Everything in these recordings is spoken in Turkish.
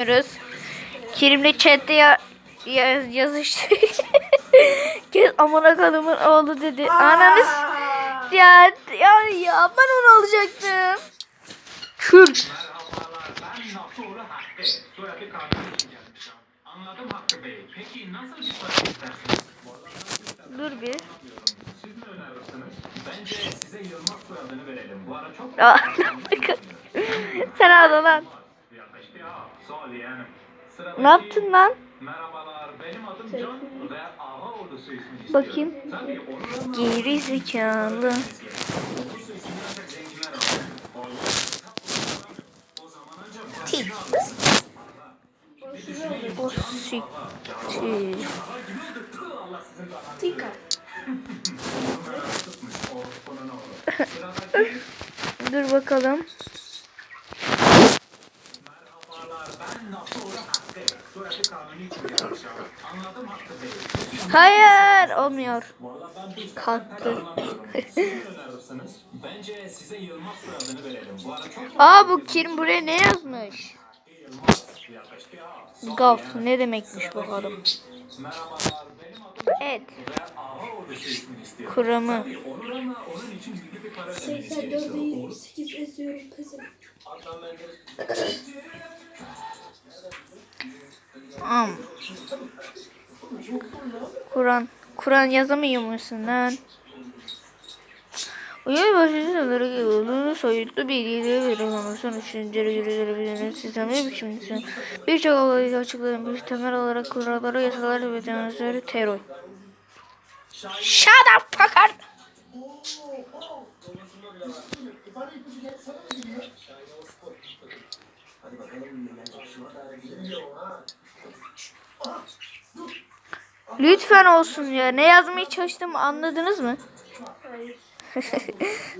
yapıyoruz. Kerim'le chatte ya, ya yazıştık. Gel amına kadımın oğlu dedi. Ananı s- ya, ya ya ben onu alacaktım. Kürt. Dur bir. Bence size Yılmaz soyadını verelim. Bu ara çok... Sen al lan. Ne yaptın lan? Merhabalar, benim adım Can ve Ağa Ordusu ismini. Bakayım. Geri zekalı. Tik. O siktir. Dur bakalım. Hayır olmuyor. Kalktı. Bence size Yılmaz soyadını verelim. Aa bu Kerim buraya ne yazmış? Gaf ne demekmiş bakalım. Merhabalar, benim adım Evet. Kuramı. Olur ama onun için büyük bir para ödemeniz 84'e gerekiyor. 28 eziyorum pesim. Am. Kur'an. Kur'an yazamıyor musun lan? Uyuyor başlıcaları yolunu soyutlu bilgileri veriyor. Sonuçları göre bilinir sistemi biçimde. Birçok olayı açıklayan bir temel olarak kuralları, yasalar ve denetimleri terör. Shut up fucker! Lütfen olsun ya. Ne yazmaya çalıştım anladınız mı?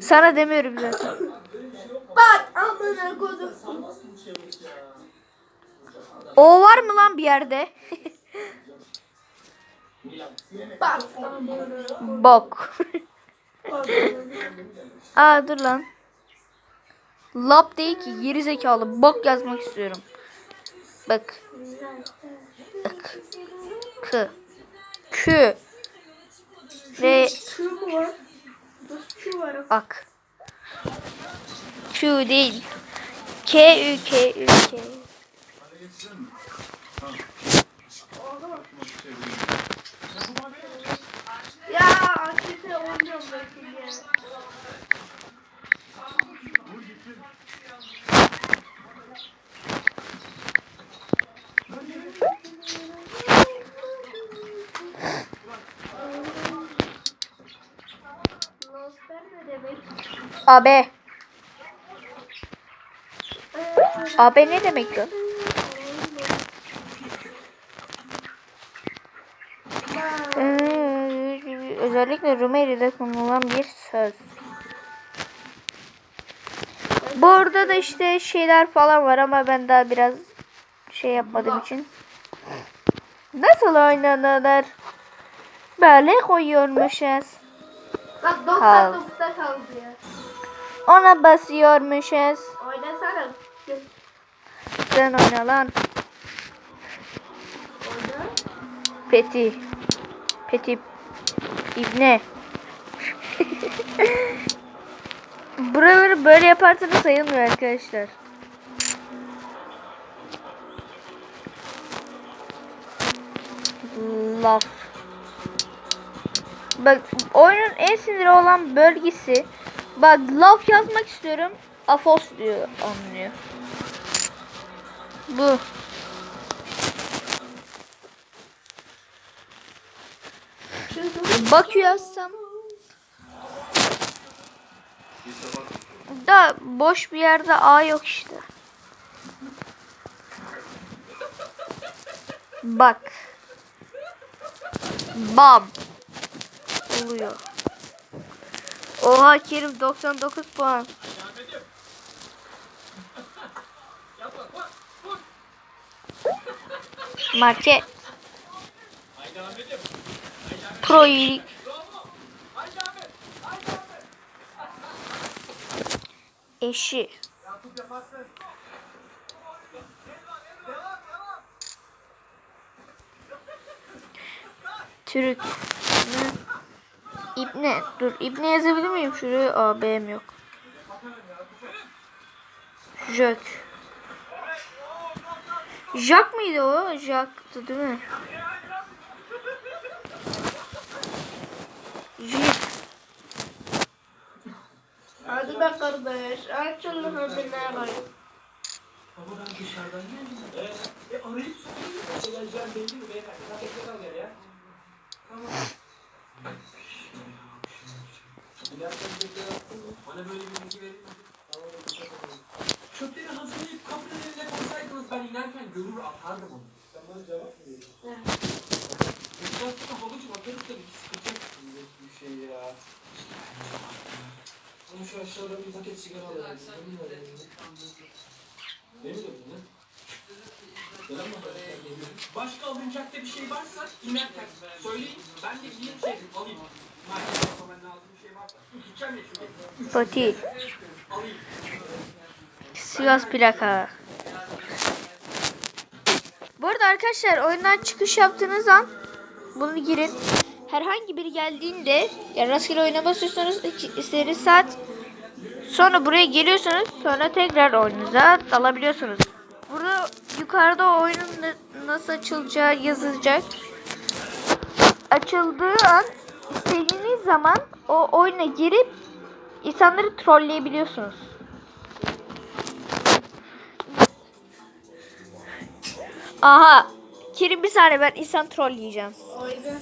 Sana demiyorum zaten. Bak amına kodum. O var mı lan bir yerde? Bak Bok. Aa dur lan. Lap değil ki geri zekalı. Bok yazmak istiyorum. Bak. Bak. K. K. Ve Şu mu var? Nasıl şu var? ak. Q değil. K Ü K Ü K. Ya akşete oynuyorum bakayım ya. Losper ne demek? AB. AB ne demek lan? Ee, Özellikle Rumeli'de kullanılan bir söz. Bu arada da işte şeyler falan var ama ben daha biraz şey yapmadığım için. Nasıl oynanılır? Böyle koyuyormuşuz. Bak Kal. 99'da kaldı ya. Ona basıyormuşuz. Oynasana. Sen oyna lan. Oyna. Peti. Peti. İbne. Buraları böyle yaparsanız sayılmıyor arkadaşlar. Laf. Bak oyunun en siniri olan bölgesi. Bak laf yazmak istiyorum. Afos diyor anlıyor. Bu. Bakü yazsam. Da boş bir yerde A yok işte. Bak. Bam. Oluyor. Oha Kerim 99 puan. Market. Pro iyilik. Eşi. Türk. Ne? İbne. Dur İbne yazabilir miyim? Şuraya A, B'm yok. Jök. Jack mıydı o? Jack'tı değil mi? Jip. Hadi be kardeş. Açın hadi ne var? Baba ben dışarıdan geldim. E, e arayıp sorayım. Geleceğim belli mi? Sen bekle kal gel ya. Tamam. Giderken bekle yaptın mı? Bana böyle bir bilgi verir misin? Tamam. Çöpleri hazırlayıp kapının önüne koysaydınız ben inerken görür atardım onu. Sen bana cevap mı verin? Biraz sonra babacım atarız tabii ki sıkıntı yok. Bir şey ya. Ama şu aşağıda bir paket sigara alalım. Benim de mı? Başka alınacak da bir şey varsa inerken söyleyin. Ben de gideyim şey alayım. Şey. Fatih. Sivas plaka. Bu arada arkadaşlar oyundan çıkış yaptığınız an bunu girin. Herhangi biri geldiğinde ya rastgele oyuna basıyorsunuz istediğiniz saat sonra buraya geliyorsunuz sonra tekrar oyununuza dalabiliyorsunuz. Burada yukarıda oyunun na- nasıl açılacağı yazılacak. Açıldığı an istediğiniz zaman o oyuna girip insanları trolleyebiliyorsunuz. Aha. Kerim bir saniye ben insan trolleyeceğim. Oyda.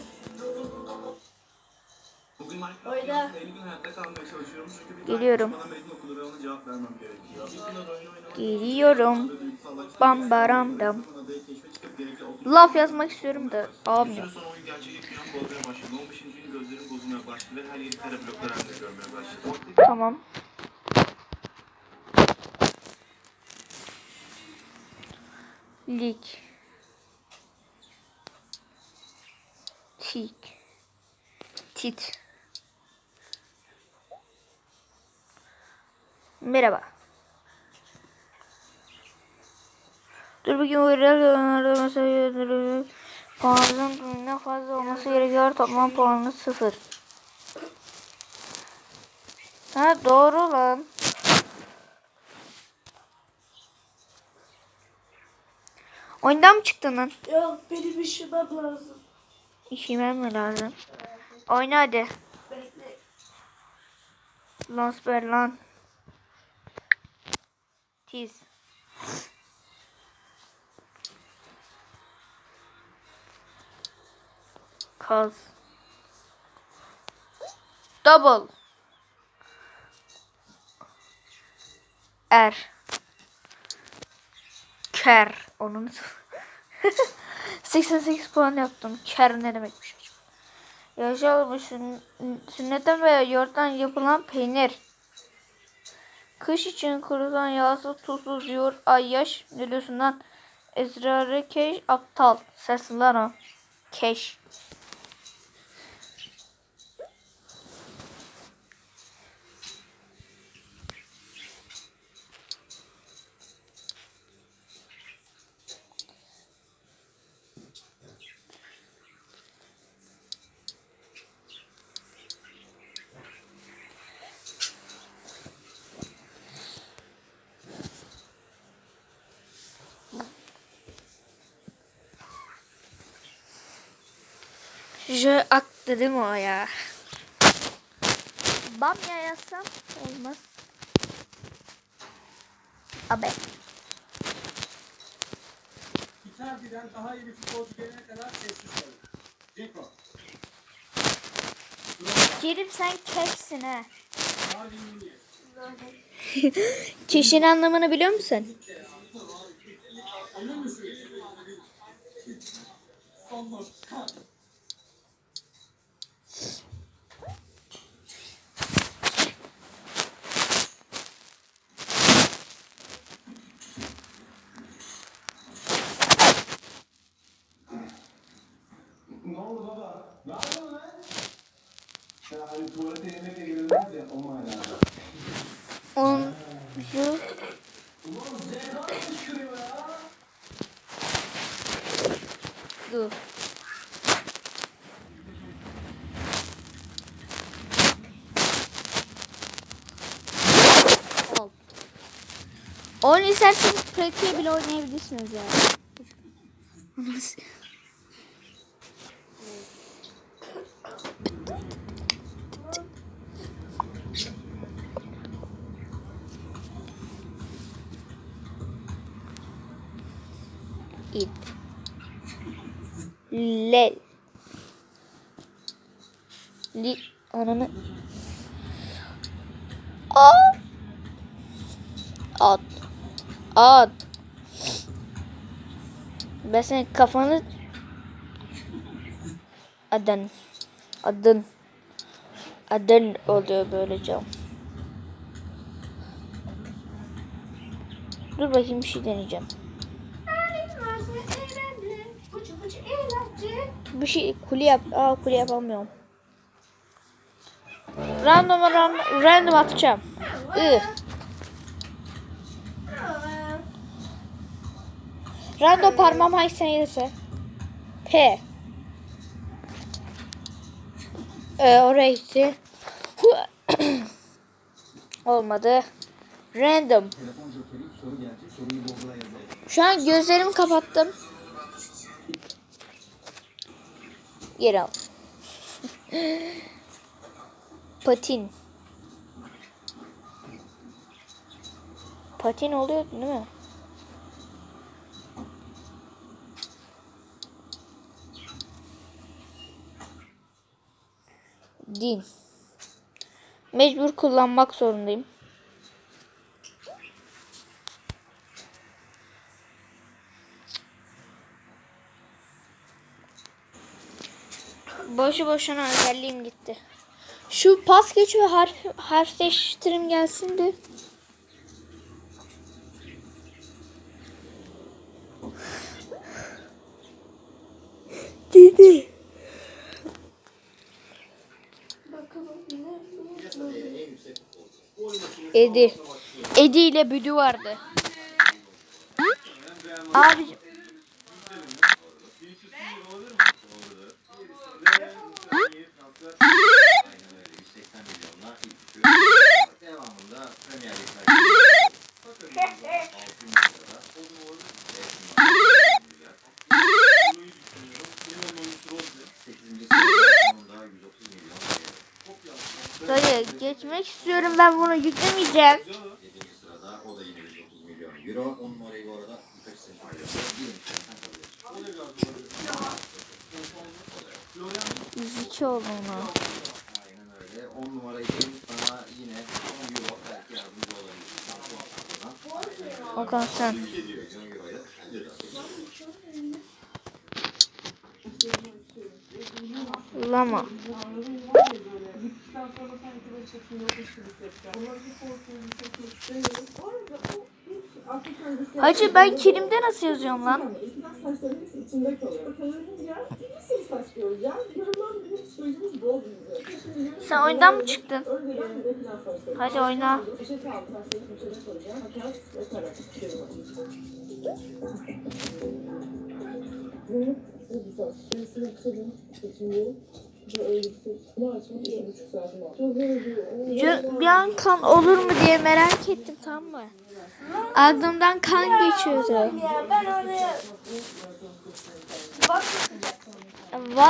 Bir Geliyorum. Geliyorum. Bam baram dam. Laf yazmak istiyorum da almıyor. süre sonra oyun gerçeklik Merhaba. Dur bakayım uyarılar yorumlarda mesela puanın ne fazla olması gerekiyor. Toplam puanı sıfır. Ha doğru lan. Oyundan mı çıktın lan? Yok benim işimem lazım. İşime mi lazım? Oyna hadi. Bekle. Lansper lan. Tiz. Kaz. Double. Er. Ker. Onun 88 puan yaptım. Ker ne demekmiş acaba? Yaşalmış sünnetten veya yoğurttan yapılan peynir. Kış için kurulan yağsız tuzsuz yoğurt ay yaş ne diyorsun lan? Esrarı keş aptal. O. Keş. Je aktı değil mi o ya? Bamya yazsam olmaz. Abi. Icardi'den daha iyi bir futbolcu gelene kadar sessiz kalın. Kerim sen keşsin ha. Keşin anlamını biliyor musun? Ne yapıyorsun lan? Ya hani tuvalete yemeğe gelmez ya ya. Oyun isterseniz pratiğe bile oynayabilirsiniz yani. Le. Li. Ananı. Aa. At. At. Ben senin kafanı adın adın adın oluyor böylece. Dur bakayım bir şey deneyeceğim. Bir şey kule yap. Aa kule yapamıyorum. Random random, random atacağım. I. Random parmağım hangisine gelirse. P. Ee, oraya gitti. Olmadı. Random. Şu an gözlerimi kapattım. Geri al. Patin. Patin oluyor değil mi? Din. Mecbur kullanmak zorundayım. Boşu boşuna özelliğim gitti. Şu pas geç ve harf, harf değiştirim gelsin de. Dedi. Edi. Edi ile Büdü vardı. Abi dayı geçmek istiyorum ben bunu yüklemeyeceğim. 7. sırada o da yine 130 milyon euro. 10 numarayı bu arada birkaç sene alıyor. Bir Üzücü oldu ona. Aynen öyle. 10 numara için sana yine 10 euro belki yardımcı olabilir. Şampiyon Okan sen. 7 milyon euroya ceza. Lama. Hacı ben kilimde nasıl yazıyorum lan? Sen oyundan mı çıktın? Hadi oyna. Bir an kan olur mu diye merak ettim tamam mı? Aklımdan kan geçiyordu. Ya ben oraya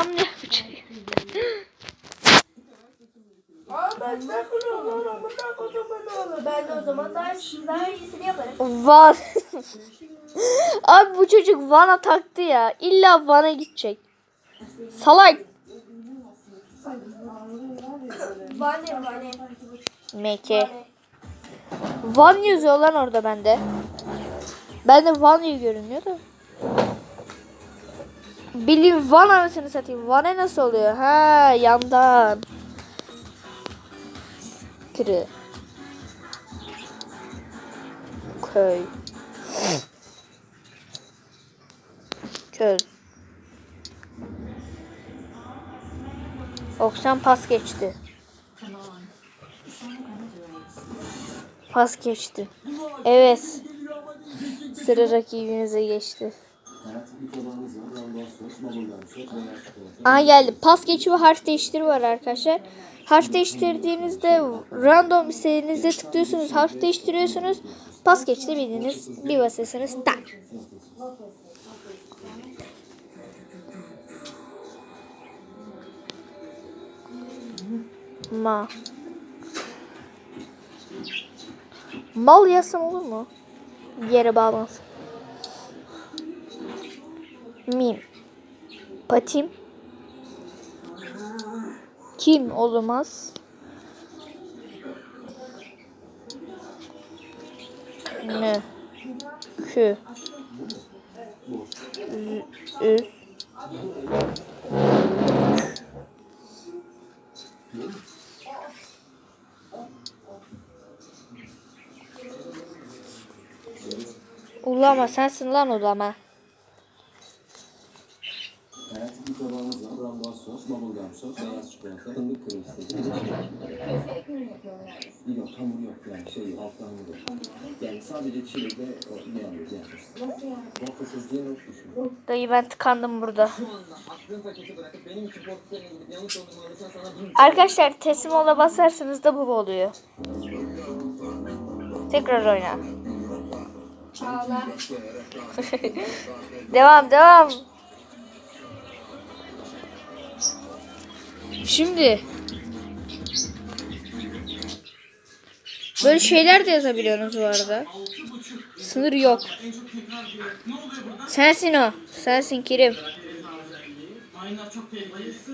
yapacak. Aa ben de o zaman daha, daha iyisini yaparım. Van. Abi bu çocuk Van'a taktı ya. İlla Van'a gidecek. Salak. Vane vane. MK. Van yazıyor lan orada bende. Bende Van diye görünüyor da. Bilin Van anasını satayım. Van'a nasıl oluyor? Ha yandan. Kırı. Köy. Köz. Oksan pas geçti. Pas geçti. Evet. Sıra rakibimize geçti. Aha geldi. Pas geçi ve harf değiştiri var arkadaşlar. Harf değiştirdiğinizde random istediğinizde tıklıyorsunuz. Harf değiştiriyorsunuz. Pas geçti bildiğiniz bir basıyorsunuz. Tak. Ma. Mal yazsam olur mu? Yere bağlansın. Mim. Patim. Kim olamaz? Ne? Kü. Üz. Ulama sensin lan ulama. Evet, bir tabağınız var. Randan sos, bubblegum sos, beyaz çikolata, fındık kreması. Yok, hamur yok yani şey, altta hamur yok. Not düşün. Dayı ben tıkandım burada. Arkadaşlar teslim ola basarsanız da bu oluyor. Tekrar oyna. devam devam. Şimdi böyle şeyler de yazabiliyorsunuz bu arada. Sınır yok. Sensin o. Sensin Kerim.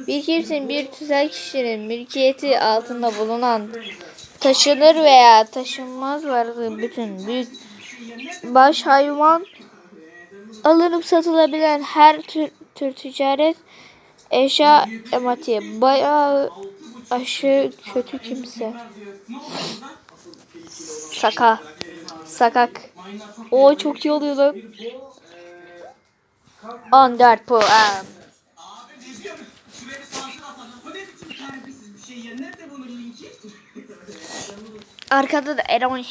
Bir kimsenin bir tüzel kişinin mülkiyeti altında bulunan taşınır veya taşınmaz varlığı bütün büyük baş hayvan alınıp satılabilen her tür, tür ticaret eşya emati bayağı aşırı kötü kimse. Saka. Sakak. O çok iyi oluyor lan. 14 puan. Linki? Arkada da Eroni.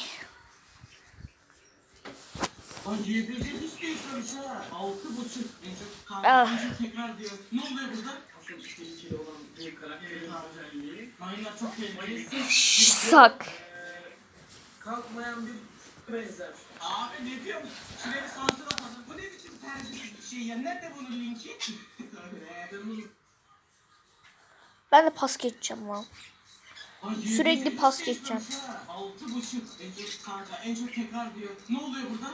Ah. Sak. Kalkmayan bir benzer. Abi ne diyorsun? Şuraya bir sansür atalım. Bu ne biçim terbiyesiz bir şey ya? Nerede bunun linki? Ben de pas geçeceğim lan. Sürekli pas geçeceğim. Altı buçuk. En çok kanka. En çok tekrar diyor. Ne oluyor burada?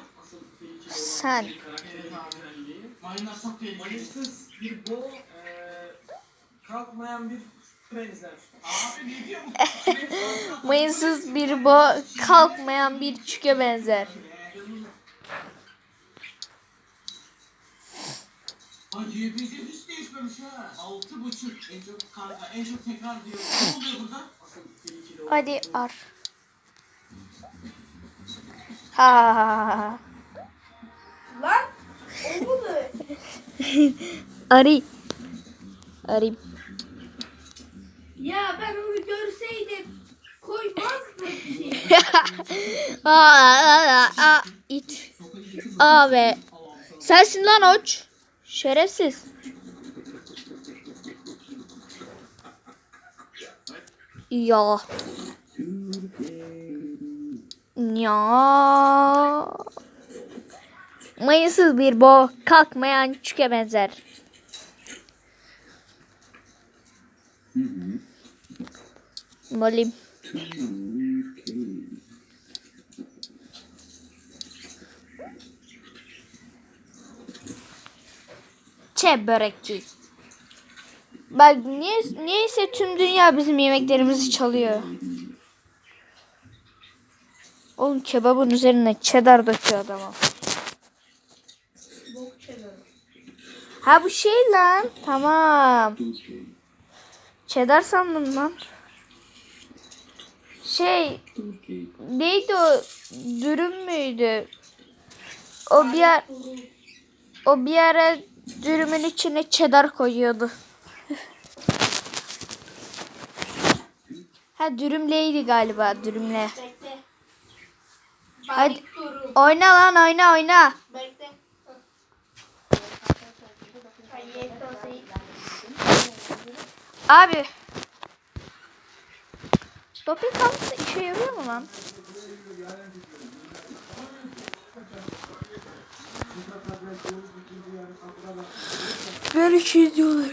Sen. Mayınlar çok tehlikeli. Mayınsız bir bo eee kalkmayan bir Mayınsız bir bo kalkmayan bir çüke benzer. Hiç değişmemiş ha. Altı buçuk. En çok kanka en çok tekrar diyor. Ne oluyor burada? Asıl tehlikeli olan. Hadi ar. Ha ha ha ha. Lan o mu da? Arı. Arı. Ya ben onu görseydim koymazdım ki. Aa, aa, aa, it. Aa ve sensin lan oç. Şerefsiz. Ya. Ya. Mayısız bir bo kalkmayan çüke benzer. Molim. Çe börekçi. Bak niye niyeyse tüm dünya bizim yemeklerimizi çalıyor. Oğlum kebabın üzerine cheddar döküyor adama. Ha bu şey lan. Tamam. Cheddar sandım lan. Şey neydi o? Dürüm müydü? O bir yer, o bir ara dürümün içine cheddar koyuyordu. ha dürümleydi galiba dürümle. Hadi oyna lan oyna oyna. Abi. Doping kalması işe yarıyor mu lan? Böyle şey diyorlar.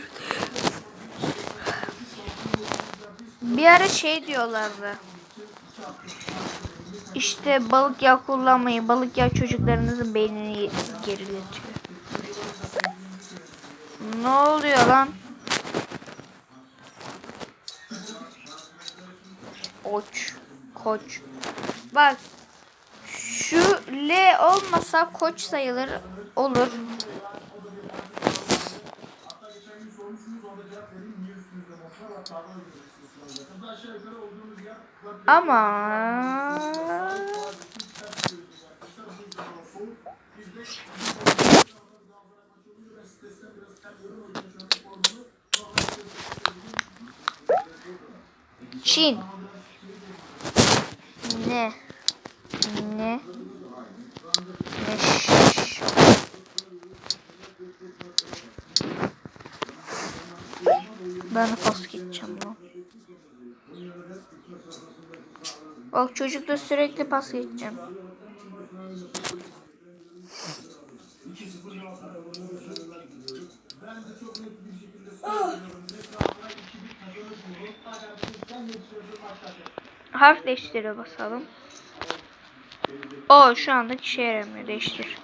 Bir ara şey diyorlardı. İşte balık yağı kullanmayın. Balık yağı çocuklarınızın beynini geriletiyor. Ne oluyor lan? Koç. Koç. Bak. Şu L olmasa koç sayılır. Olur. Ama Çin. Ne? Ne? Ne? Şş. Ben pas geçeceğim lan. Bak çocukla sürekli pas geçeceğim. Harf değiştire basalım. O şu anda işe yaramıyor. Değiştir.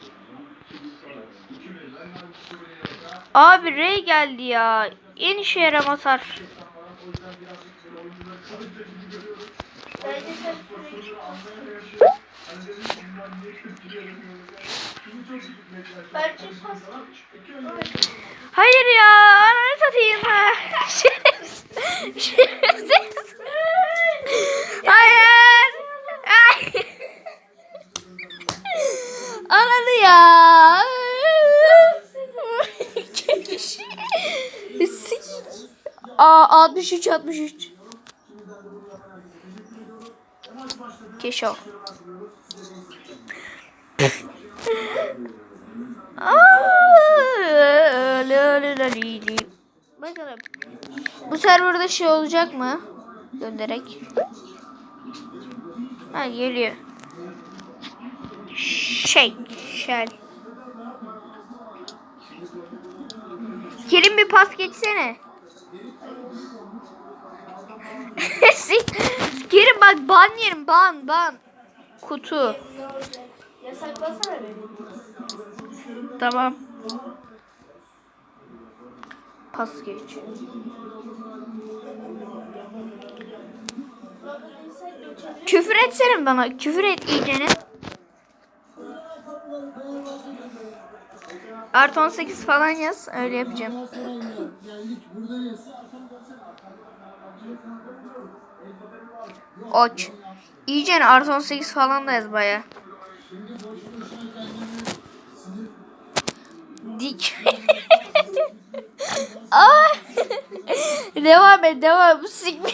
Abi R geldi ya. En işe yaramaz harf. Bence sen Bence pas. Hayır ya. Ananı satayım ha. Şerefsiz. Şerefsiz. Hayır. Ay. Ananı ya. Aa 63 63. Keşo. Bakalım. Bu serverda şey olacak mı? Gönderek. Ha geliyor. Şey, şey. Kerim bir pas geçsene. Kerim bak ban yerim ban ban. Kutu. Tamam. Pas geç. Küfür etsene bana. Küfür et iyicene. Artı 18 falan yaz. Öyle yapacağım. Oç. İyicene artı 18 falan da yaz baya. Dik. Aa! devam et devam. Sikme.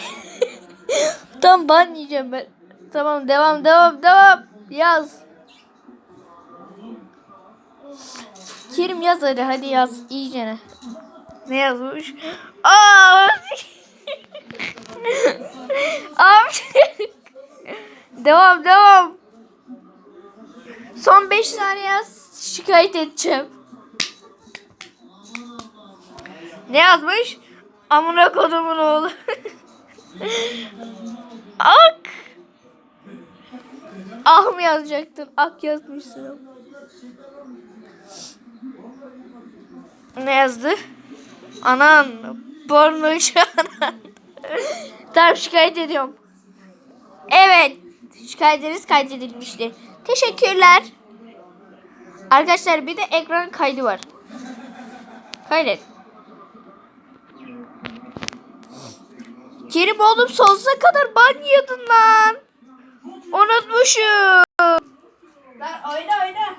Tam ban yiyeceğim ben. Tamam devam devam devam. Yaz. Kerim yaz hadi hadi yaz iyicene. Ne yazmış? Aa! Abi. devam devam. Son 5 saniye yaz. Şikayet edeceğim. Ne yazmış? Amına kodumun oğlu. Ak. Ah mı yazacaktın? Ak yazmışsın. Ne yazdı? Anan. Pornocu anan. tamam şikayet ediyorum. Evet. Şikayetiniz kaydedilmiştir. Teşekkürler. Arkadaşlar bir de ekran kaydı var. Kaydet. Kerim oğlum sonsuza kadar ban yiyordun lan. Unutmuşum. Lan oyna oyna.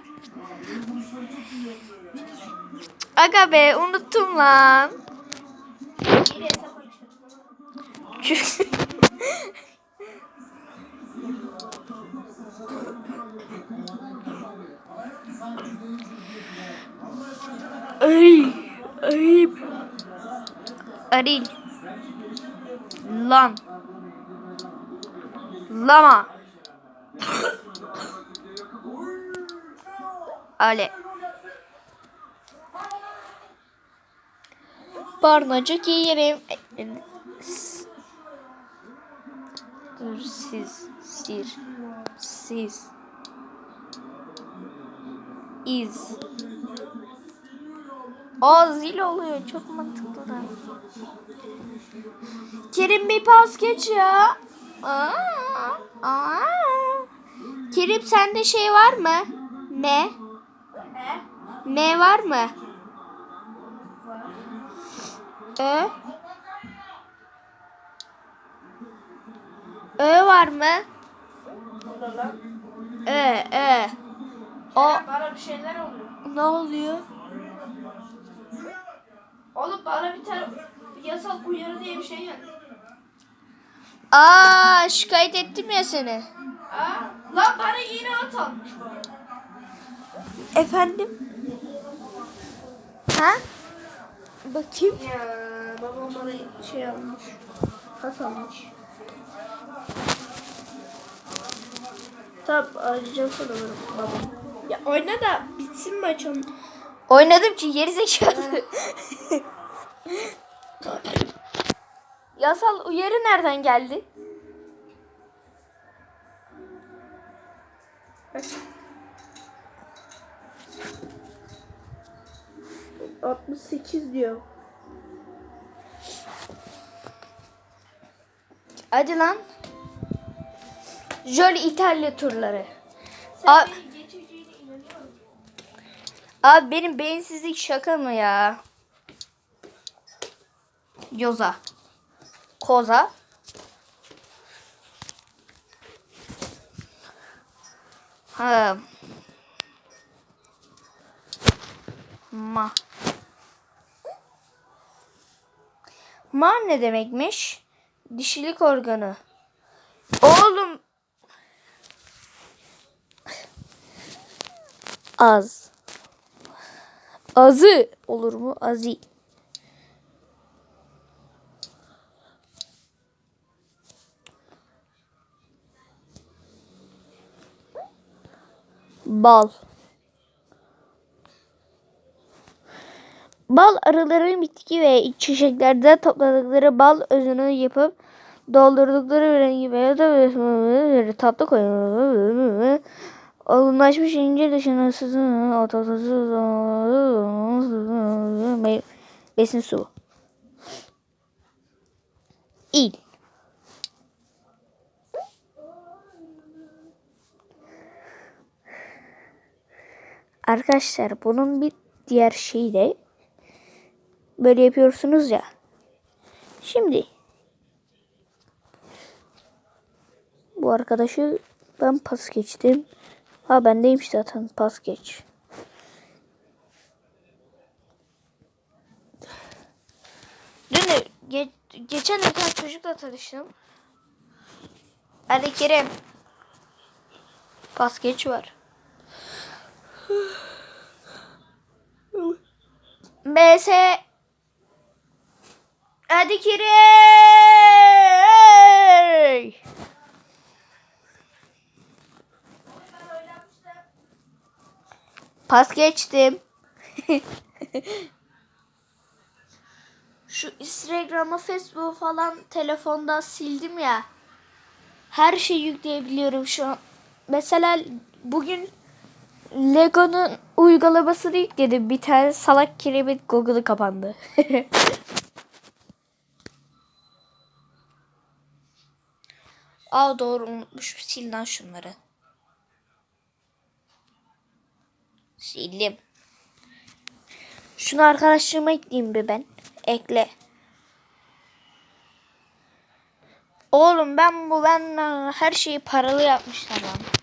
Aga be unuttum lan. Ay, Ayıp. Aril. Lan. Lama. Ale. Barnacık yerim. Dur siz. Sir. Siz. Iz. Aa zil oluyor. Çok mantıklı da. Kerim bir pas geç ya. Aa, aa. Kerim sende şey var mı? Ne? Ne var mı? Ö? Ö var mı? Ö, ö. O Bana bir şeyler oluyor. ne oluyor? Oğlum bana bir tane yasal uyarı diye bir şey geldi. Aa şikayet ettim ya seni. Aa, lan bana yeni at arada. Efendim? Ha? Bakayım. Ya babam bana şey almış. At almış. Tamam arayacağım sana babam. Ya oyna da bitsin maç onun. Oynadım ki geri zekalı. Yasal uyarı nereden geldi? Hı. 68 diyor. Hadi lan. Jolly İtalya turları. Sen musun? Abi benim beyinsizlik şaka mı ya? Yoza. Koza. Ha. Ma. Ma ne demekmiş? Dişilik organı. Oğlum. Az. Azı olur mu? Azi. Bal. Bal arıların bitki ve çiçeklerde topladıkları bal özünü yapıp doldurdukları rengi veya da tatlı koyuyor. Olgunlaşmış ince dışına sızın ortasız besin su. İl. Arkadaşlar bunun bir diğer şeyi de böyle yapıyorsunuz ya. Şimdi bu arkadaşı ben pas geçtim. Ha bendeymiş zaten pas geç. Dün de ge- geçen bir çocukla tanıştım. Hadi Kerem. Pas geç var. BS Hadi Kerem. Pas geçtim. Şu Instagram'ı, Facebook'u falan telefonda sildim ya. Her şeyi yükleyebiliyorum şu an. Mesela bugün Lego'nun uygulamasını yükledim. Bir tane salak kiremit Google'ı kapandı. Aa doğru unutmuşum. Sil lan şunları. Sildim. Şunu arkadaşlığıma ekleyeyim bir ben. Ekle. Oğlum ben bu ben her şeyi paralı yapmışlar lan.